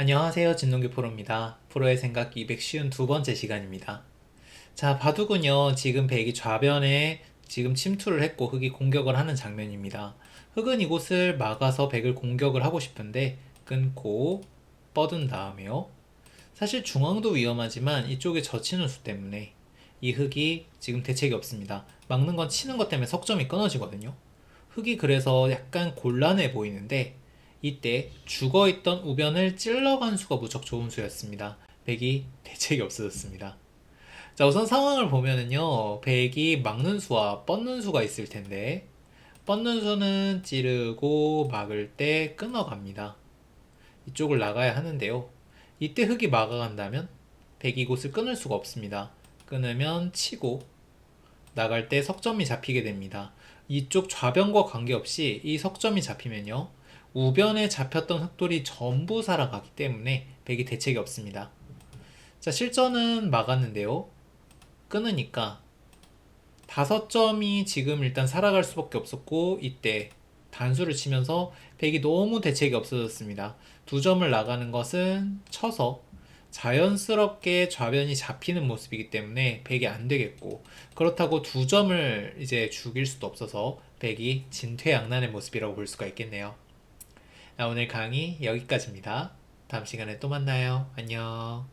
안녕하세요. 진동규 프로입니다. 프로의 생각 252번째 시간입니다. 자, 바둑은요, 지금 백이 좌변에 지금 침투를 했고 흑이 공격을 하는 장면입니다. 흑은 이곳을 막아서 백을 공격을 하고 싶은데 끊고 뻗은 다음에요. 사실 중앙도 위험하지만 이쪽에 젖히는 수 때문에 이 흑이 지금 대책이 없습니다. 막는 건 치는 것 때문에 석점이 끊어지거든요. 흑이 그래서 약간 곤란해 보이는데 이때 죽어있던 우변을 찔러간 수가 무척 좋은 수였습니다. 백이 대책이 없어졌습니다. 자, 우선 상황을 보면은요, 백이 막는 수와 뻗는 수가 있을 텐데, 뻗는 수는 찌르고 막을 때 끊어갑니다. 이쪽을 나가야 하는데요. 이때 흑이 막아간다면, 백이 이곳을 끊을 수가 없습니다. 끊으면 치고, 나갈 때 석점이 잡히게 됩니다. 이쪽 좌변과 관계없이 이 석점이 잡히면요. 우변에 잡혔던 흑돌이 전부 살아가기 때문에 백이 대책이 없습니다. 자, 실전은 막았는데요. 끊으니까 다섯 점이 지금 일단 살아갈 수밖에 없었고 이때 단수를 치면서 백이 너무 대책이 없어졌습니다. 두 점을 나가는 것은 쳐서 자연스럽게 좌변이 잡히는 모습이기 때문에 백이 안 되겠고 그렇다고 두 점을 이제 죽일 수도 없어서 백이 진퇴양난의 모습이라고 볼 수가 있겠네요. 자, 오늘 강의 여기까지입니다. 다음 시간에 또 만나요. 안녕.